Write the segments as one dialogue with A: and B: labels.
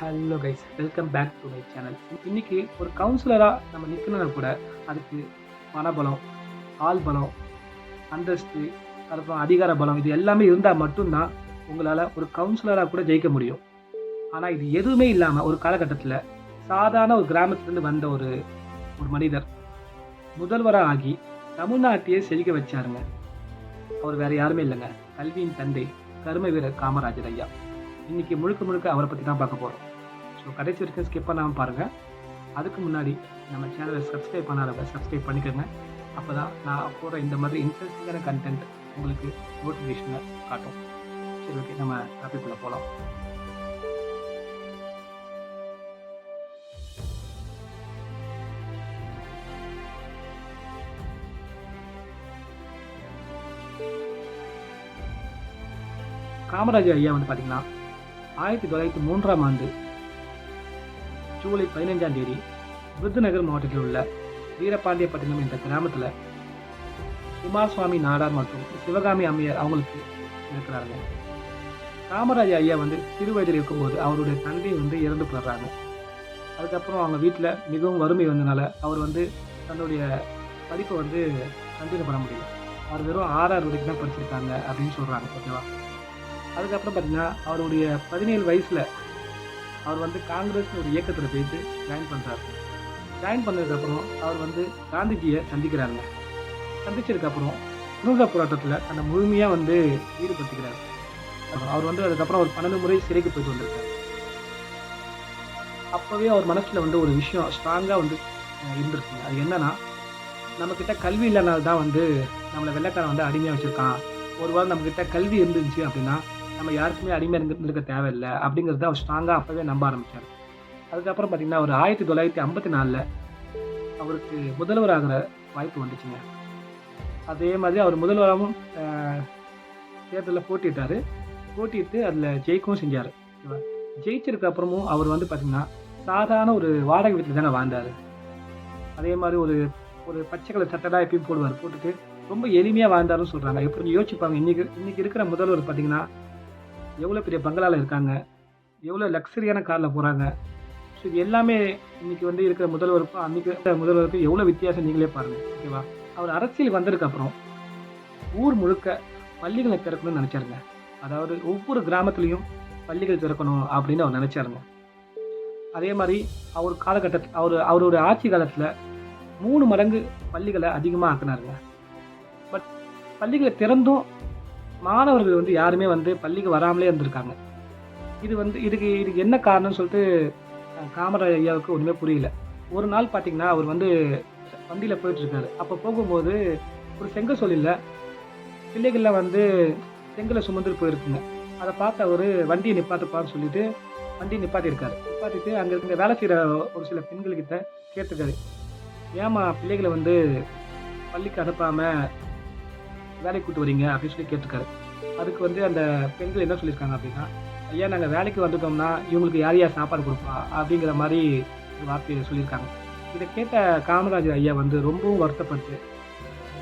A: Hello guys welcome back to my channel இன்னைக்கு ஒரு கவுன்சிலராக நம்ம நிற்கணும்னா கூட அதுக்கு மனபலம் ஆள் பலம் அந்தஸ்து அதுக்கப்புறம் அதிகார பலம் இது எல்லாமே இருந்தால் மட்டும்தான் உங்களால் ஒரு கவுன்சிலராக கூட ஜெயிக்க முடியும். ஆனால் இது எதுவுமே இல்லாமல் ஒரு காலகட்டத்தில் சாதாரண ஒரு கிராமத்துலேருந்து வந்த ஒரு ஒரு மனிதர் முதல்வராக ஆகி தமிழ்நாட்டையே செழிக்க வச்சாருங்க. அவர் வேற யாருமே இல்லைங்க. கல்வியின் தந்தை கரும வீரர் காமராஜர் ஐயா. இன்னைக்கு முழுக்க முழுக்க அவரை பற்றி தான் பார்க்க போகிறோம் ஸோ கடைசி வரைக்கும் ஸ்கிப் பண்ணாமல் பாருங்கள் அதுக்கு முன்னாடி நம்ம சேனலை சப்ஸ்கிரைப் பண்ணாதவங்க சப்ஸ்கிரைப் பண்ணிக்கோங்க. அப்போ தான் நான் போகிற இந்த மாதிரி இன்ட்ரெஸ்டிங்கான கண்டென்ட் உங்களுக்கு மோட்டிவேஷனை காட்டும். சரி ஓகே நம்ம டாபிக்குள்ளே போகலாம் காமராஜர் ஐயா வந்து பார்த்தீங்கன்னா ஆயிரத்தி தொள்ளாயிரத்தி மூன்றாம் ஆண்டு ஜூலை பதினைஞ்சாம் தேதி விருதுநகர் மாவட்டத்தில் உள்ள வீரபாண்டியப்பட்டினம் என்ற கிராமத்தில் குமார் சுவாமி நாடார் மற்றும் சிவகாமி அம்மையார் அவங்களுக்கு இருக்கிறாங்க. காமராஜர் ஐயா வந்து சிறு வயதில் இருக்கும்போது அவருடைய தந்தை வந்து இறந்து போடுறாங்க அதுக்கப்புறம் அவங்க வீட்டில் மிகவும் வறுமை வந்தனால அவர் வந்து தன்னுடைய படிப்பை வந்து கண்டினியூ பண்ண முடியல. அவர் வெறும் ஆறாறு வரைக்கும் தான் படிச்சிருக்காங்க அப்படின்னு சொல்கிறாங்க ஓகேவா அதுக்கப்புறம் பார்த்தீங்கன்னா அவருடைய பதினேழு வயசில் அவர் வந்து காங்கிரஸ் ஒரு இயக்கத்தில் போயிட்டு ஜாயின் பண்ணுறாரு ஜாயின் பண்ணதுக்கப்புறம் அவர் வந்து காந்திஜியை சந்திக்கிறாருங்க. சந்திச்சதுக்கப்புறம் சுதந்திர போராட்டத்தில் தன்னை முழுமையாக வந்து ஈடுபடுத்திக்கிறார். அவர் வந்து அதுக்கப்புறம் ஒரு பன்னெண்டு முறை சிறைக்கு போயிட்டு வந்திருக்காரு. அப்போவே அவர் மனசில் வந்து ஒரு விஷயம் ஸ்ட்ராங்காக வந்து இருந்திருக்கு இருந்திருக்குங்க. அது என்னன்னா நம்மக்கிட்ட கல்வி இல்லைனால தான் வந்து நம்மளை வெள்ளைக்காரன் வந்து அடிமையாக வச்சுருக்கான். ஒரு வாரம் நம்மக்கிட்ட கல்வி இருந்துச்சு அப்படின்னா நம்ம யாருக்குமே அடிமையாக இருந்து இருக்க தேவையில்லை அப்படிங்கிறத அவர் ஸ்ட்ராங்காக அப்போவே நம்ப ஆரம்பித்தார் அதுக்கப்புறம் பார்த்தீங்கன்னா ஒரு ஆயிரத்தி தொள்ளாயிரத்தி ஐம்பத்தி நாலில் அவருக்கு முதல்வராகிற வாய்ப்பு வந்துச்சுங்க. அதே மாதிரி அவர் முதல்வராகவும் தேர்தலில் போட்டிட்டார் போட்டிட்டு அதில் ஜெயிக்கவும் செஞ்சார். ஜெயிச்சதுக்கு அப்புறமும் அவர் வந்து பார்த்திங்கன்னா சாதாரண ஒரு வாடகை வீட்டில் தானே வாழ்ந்தார். அதே மாதிரி ஒரு ஒரு பச்சை கலர் சட்டடாக எப்பயும் போடுவார். போட்டுட்டு ரொம்ப எளிமையாக வாழ்ந்தாருன்னு சொல்கிறாங்க எப்படி யோசிப்பாங்க இன்றைக்கி இன்றைக்கி இருக்கிற முதல்வர் பார்த்திங்கன்னா எவ்வளோ பெரிய பங்களாவில் இருக்காங்க? எவ்வளோ லக்ஸரியான காரில் போகிறாங்க ஸோ இது எல்லாமே இன்னைக்கு வந்து இருக்கிற முதல்வருக்கும் அன்றைக்கி முதல்வருக்கும் எவ்வளோ வித்தியாசம் நீங்களே பாருங்கள் ஓகேவா அவர் அரசியல் வந்ததுக்கப்புறம் ஊர் முழுக்க பள்ளிகளை திறக்கணும்னு நினச்சாருங்க. அதாவது ஒவ்வொரு கிராமத்துலேயும் பள்ளிகள் திறக்கணும் அப்படின்னு அவர் நினச்சாருங்க. அதே மாதிரி அவர் காலகட்டத்தில் அவர் அவருடைய ஆட்சி காலத்தில் மூணு மடங்கு பள்ளிகளை அதிகமாக ஆக்கினாருங்க. பட் பள்ளிகளை திறந்தும் மாணவர்கள் வந்து யாருமே வந்து பள்ளிக்கு வராமலே இருந்திருக்காங்க. இது வந்து இதுக்கு இதுக்கு என்ன காரணம்னு சொல்லிட்டு காமராஜ் காமராஜர் ஐயாவுக்கு ஒன்றுமே புரியல. ஒரு நாள் பார்த்தீங்கன்னா அவர் வந்து வண்டியில் போயிட்டுருக்காரு. அப்போ போகும்போது ஒரு செங்கல் சொல்லில் பிள்ளைகள்லாம் வந்து செங்கலை சுமந்துட்டு போயிருக்குங்க. அதை பார்த்து அவர் வண்டியை நிப்பாட்டுப்பான்னு சொல்லிட்டு வண்டியை நிப்பாட்டியிருக்காரு நிப்பாட்டிட்டு அங்கே இருக்கிற வேலை செய்கிற ஒரு சில பெண்கள்கிட்ட கேட்டிருக்காரு. ஏமா பிள்ளைகளை வந்து பள்ளிக்கு அனுப்பாமல் வேலைக்கு கூட்டு வரீங்க அப்படின்னு சொல்லி கேட்டிருக்காரு. அதுக்கு வந்து அந்த பெண்கள் என்ன சொல்லியிருக்காங்க அப்படின்னா ஐயா நாங்கள் வேலைக்கு வந்துட்டோம்னா இவங்களுக்கு யார் யார் சாப்பாடு கொடுப்பா? அப்படிங்கிற மாதிரி ஒரு வார்த்தையை சொல்லியிருக்காங்க. இதை கேட்ட காமராஜர் ஐயா வந்து ரொம்பவும் வருத்தப்பட்டு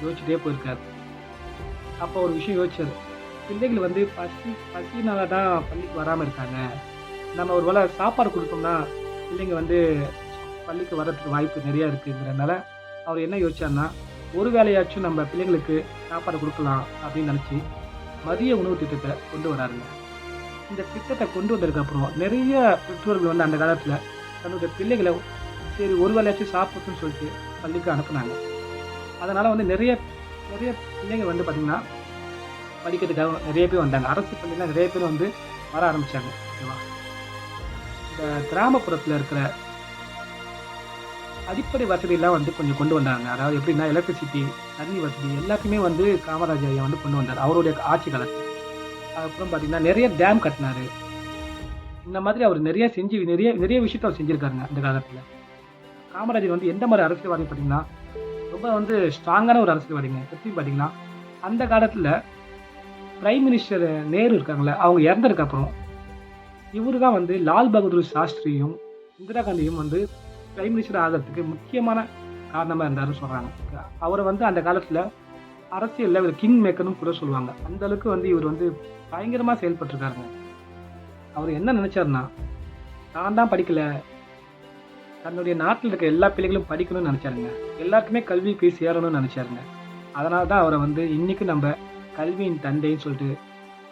A: யோசிச்சுட்டே போயிருக்காரு. அப்போ ஒரு விஷயம் யோசிச்சார். பிள்ளைகள் வந்து பசி பசினால தான் பள்ளிக்கு வராமல் இருக்காங்க. நம்ம ஒரு வேளை சாப்பாடு கொடுத்தோம்னா பிள்ளைங்க வந்து பள்ளிக்கு வர்றதுக்கு வாய்ப்பு நிறையா இருக்குங்கிறதுனால அவர் என்ன யோசிச்சார்னா ஒரு வேலையாச்சும் நம்ம பிள்ளைங்களுக்கு சாப்பாடு கொடுக்கலாம் அப்படின்னு நினச்சி மதிய உணவு திட்டத்தை கொண்டு வராருங்க. இந்த திட்டத்தை கொண்டு வந்ததுக்கப்புறம் நிறைய பெற்றோர்கள் வந்து அந்த காலத்தில் தன்னுடைய பிள்ளைகளை சரி ஒரு வேலையாச்சும் சாப்பிட்டுன்னு சொல்லிட்டு பள்ளிக்கு அனுப்புனாங்க. அதனால் வந்து நிறைய நிறைய பிள்ளைங்க வந்து பார்த்திங்கன்னா படிக்கிறதுக்காக நிறைய பேர் வந்தாங்க. அரசு பள்ளியில் நிறைய பேர் வந்து வர ஆரம்பித்தாங்க ஓகேவா? இந்த கிராமப்புறத்தில் இருக்கிற அடிப்படை வசதியெல்லாம் வந்து கொஞ்சம் கொண்டு வந்தாங்க. அதாவது எப்படின்னா எலக்ட்ரிசிட்டி தண்ணி வசதி எல்லாத்தையுமே வந்து காமராஜர் ஐயா வந்து கொண்டு வந்தார். அவருடைய ஆட்சி காலத்தில். அதுக்கப்புறம் பார்த்தீங்கன்னா நிறைய டேம் கட்டினாரு. இந்த மாதிரி அவர் நிறைய செஞ்சு நிறைய நிறைய விஷயத்த அவர் செஞ்சுருக்காருங்க அந்த காலத்தில். காமராஜர் வந்து எந்த மாதிரி அரசியல்வாதி பார்த்தீங்கன்னா ரொம்ப வந்து ஸ்ட்ராங்கான ஒரு அரசியல்வாதிங்க. எப்படி பார்த்தீங்கன்னா அந்த காலத்தில் பிரைம் மினிஸ்டர் நேரு இருக்காங்களே அவங்க இறந்ததுக்கப்புறம் இவரு தான் வந்து லால் பகதூர் சாஸ்திரியும் இந்திரா காந்தியும் வந்து பிரைம் மினிஸ்டர் ஆகிறதுக்கு முக்கியமான காரணமாக இருந்தாருன்னு சொல்கிறாங்க அவரை வந்து அந்த காலத்தில் அரசியலில் இவர் கிங் மேக்கர்னு கூட சொல்லுவாங்க. அந்த அளவுக்கு வந்து இவர் வந்து பயங்கரமாக செயல்பட்டுருக்காருங்க. அவர் என்ன நினச்சாருன்னா நான் தான் படிக்கல. தன்னுடைய நாட்டில் இருக்க எல்லா பிள்ளைகளும் படிக்கணும்னு நினச்சாருங்க. எல்லாருக்குமே கல்வி போய் சேரணும்னு நினச்சாருங்க. அதனால தான் அவரை வந்து இன்னைக்கு நம்ம கல்வியின் தந்தைன்னு சொல்லிட்டு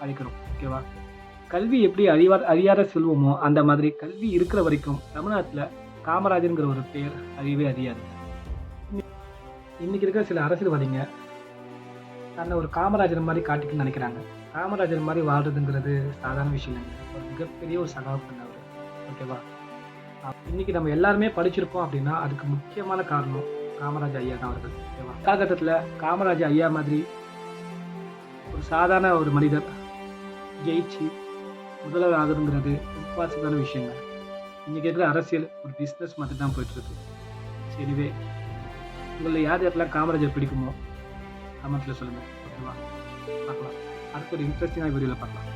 A: அழைக்கிறோம். ஓகேவா கல்வி எப்படி அறிவா அறியாத செல்வமோ அந்த மாதிரி கல்வி இருக்கிற வரைக்கும் தமிழ்நாட்டில் காமராஜருங்கிற ஒரு பெயர் அறியவே அறியாது. இன்னைக்கு இருக்கிற சில அரசியல்வாதிங்க தன்னை ஒரு காமராஜர் மாதிரி காட்டிக்கணும்னு நினைக்கிறாங்க. காமராஜர் மாதிரி வாழ்றதுங்கிறது சாதாரண விஷயம் இல்லைங்க. ஒரு மிகப்பெரிய ஒரு சகாவு பண்ணவர் ஓகேவா? இன்னைக்கு நம்ம எல்லாருமே படிச்சிருக்கோம் அப்படின்னா அதுக்கு முக்கியமான காரணம் காமராஜ் ஐயா தான் அவர்கள் ஓகேவா? காலகட்டத்தில் காமராஜ் ஐயா மாதிரி ஒரு சாதாரண ஒரு மனிதர் ஜெயிச்சு முதல்வர் ஆகுதுங்கிறது இம்பாசிபிளான விஷயங்க. இன்றைக்கி இருக்கிற அரசியல் ஒரு பிஸ்னஸ் மட்டும் தான் போயிட்டுருக்கு சரிவே உங்களில் யார் யாரெல்லாம் காமராஜர் பிடிக்குமோ கமெண்ட்டில் சொல்லுங்கள் ஓகேவா பார்க்கலாம். அடுத்த ஒரு இன்ட்ரெஸ்டிங்காக வீடியோவில் பார்க்கலாம்.